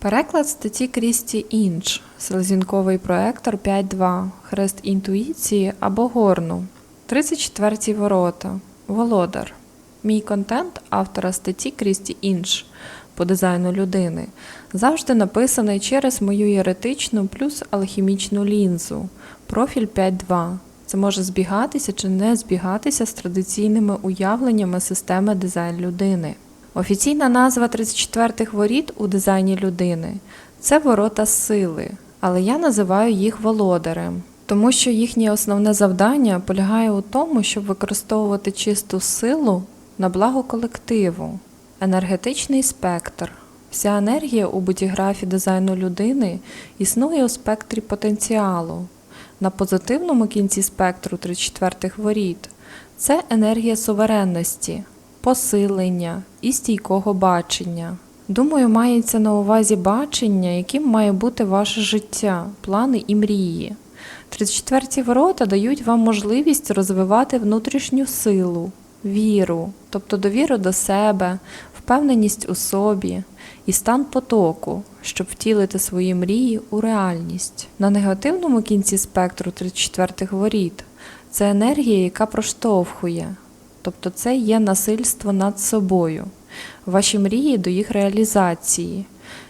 Переклад статті Крісті Інч, селезінковий проектор 5.2, хрест інтуїції або горну. 34 ворота. Володар. Мій контент автора статті Крісті Інч по дизайну людини завжди написаний через мою єретичну плюс алхімічну лінзу. Профіль 5.2. Це може збігатися чи не збігатися з традиційними уявленнями системи дизайн людини. Офіційна назва 34-х воріт у дизайні людини це ворота сили, але я називаю їх володарем, тому що їхнє основне завдання полягає у тому, щоб використовувати чисту силу на благо колективу, енергетичний спектр. Вся енергія у будіграфі дизайну людини існує у спектрі потенціалу. На позитивному кінці спектру 34-х воріт це енергія суверенності, посилення і стійкого бачення. Думаю, мається на увазі бачення, яким має бути ваше життя, плани і мрії. 34 ворота дають вам можливість розвивати внутрішню силу, віру, тобто довіру до себе, впевненість у собі і стан потоку, щоб втілити свої мрії у реальність. На негативному кінці спектру 34 воріт це енергія, яка проштовхує, тобто це є насильство над собою, ваші мрії до їх реалізації.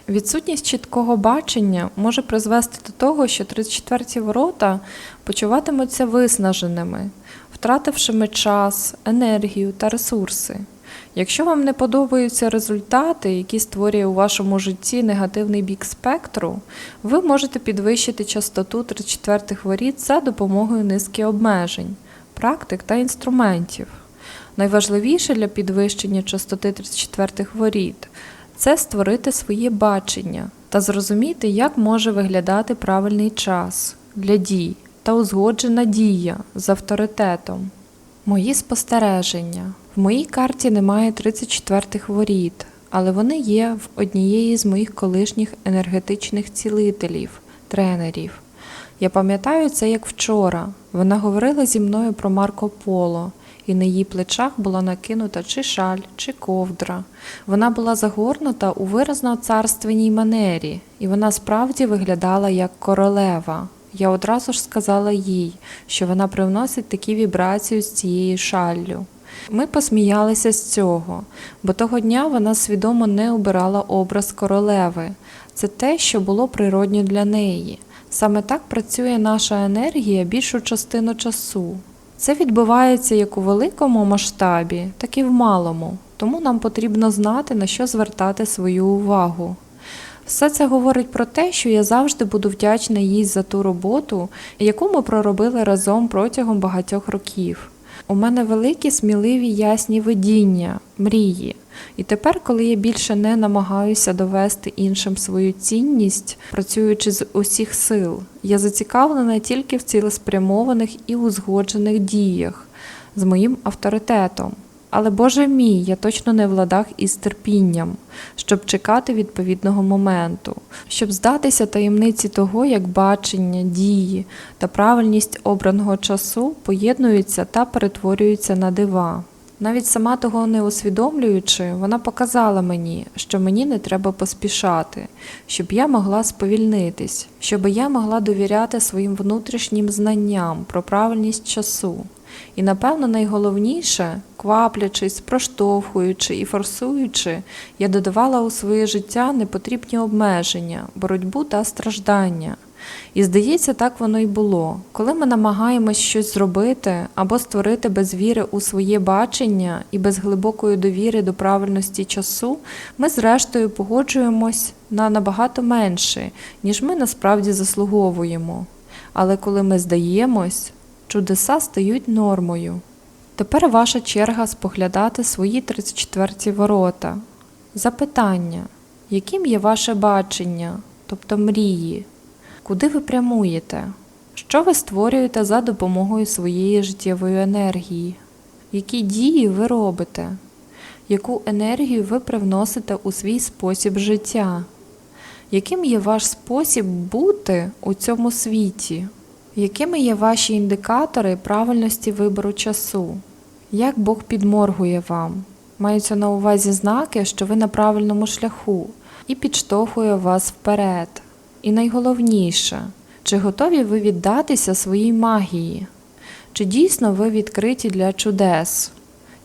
Відсутність чіткого бачення може призвести до того, що 34-ті ворота почуватимуться виснаженими, втратившими час, енергію та ресурси. Якщо вам не подобаються результати, які створює у вашому житті негативний бік спектру, ви можете підвищити частоту 34-х воріт за допомогою низки обмежень, практик та інструментів. Найважливіше для підвищення частоти 34 воріт це створити своє бачення та зрозуміти, як може виглядати правильний час для дій та узгоджена дія з авторитетом. Мої спостереження. В моїй карті немає 34-х воріт, але вони є в однієї з моїх колишніх енергетичних цілителів, тренерів. Я пам'ятаю це як вчора. Вона говорила зі мною про Марко Поло, і на її плечах була накинута чи шаль, чи ковдра. Вона була загорнута у виразно царственній манері, і вона справді виглядала як королева. Я одразу ж сказала їй, що вона привносить такі вібрації з цією шаллю. Ми посміялися з цього, бо того дня вона свідомо не обирала образ королеви. Це те, що було природньо для неї. Саме так працює наша енергія більшу частину часу. Це відбувається як у великому масштабі, так і в малому, тому нам потрібно знати, на що звертати свою увагу. Все це говорить про те, що я завжди буду вдячна їй за ту роботу, яку ми проробили разом протягом багатьох років. У мене великі, сміливі, ясні видіння, мрії. І тепер, коли я більше не намагаюся довести іншим свою цінність, працюючи з усіх сил, я зацікавлена тільки в цілеспрямованих і узгоджених діях з моїм авторитетом. Але Боже мій, я точно не в ладах із терпінням, щоб чекати відповідного моменту, щоб здатися таємниці того, як бачення, дії та правильність обраного часу поєднуються та перетворюються на дива. Навіть сама того не усвідомлюючи, вона показала мені, що мені не треба поспішати, щоб я могла сповільнитись, щоб я могла довіряти своїм внутрішнім знанням про правильність часу. І, напевно, найголовніше, кваплячись, проштовхуючи і форсуючи, я додавала у своє життя непотрібні обмеження, боротьбу та страждання. І здається, так воно й було. Коли ми намагаємось щось зробити або створити без віри у своє бачення і без глибокої довіри до правильності часу, ми зрештою погоджуємось на набагато менше, ніж ми насправді заслуговуємо. Але коли ми здаємось, чудеса стають нормою. Тепер ваша черга споглядати свої 34 ворота. Запитання, яким є ваше бачення, тобто мрії? Куди ви прямуєте? Що ви створюєте за допомогою своєї життєвої енергії? Які дії ви робите? Яку енергію ви привносите у свій спосіб життя? Яким є ваш спосіб бути у цьому світі? Якими є ваші індикатори правильності вибору часу? Як Бог підморгує вам? Маються на увазі знаки, що ви на правильному шляху, і підштовхує вас вперед. І найголовніше, чи готові ви віддатися своїй магії? Чи дійсно ви відкриті для чудес?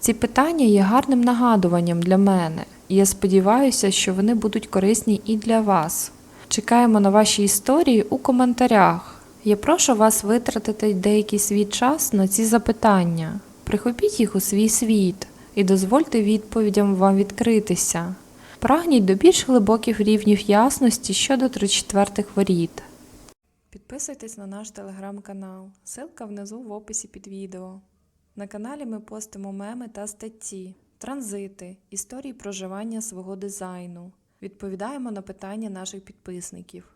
Ці питання є гарним нагадуванням для мене, і я сподіваюся, що вони будуть корисні і для вас. Чекаємо на ваші історії у коментарях. Я прошу вас витратити деякий свій час на ці запитання. Прихопіть їх у свій світ і дозвольте відповідям вам відкритися. Прагніть до більш глибоких рівнів ясності щодо 34 воріт. Підписуйтесь на наш телеграм-канал. Ссылка внизу в описі під відео. На каналі ми постимо меми та статті, транзити, історії проживання свого дизайну. Відповідаємо на питання наших підписників.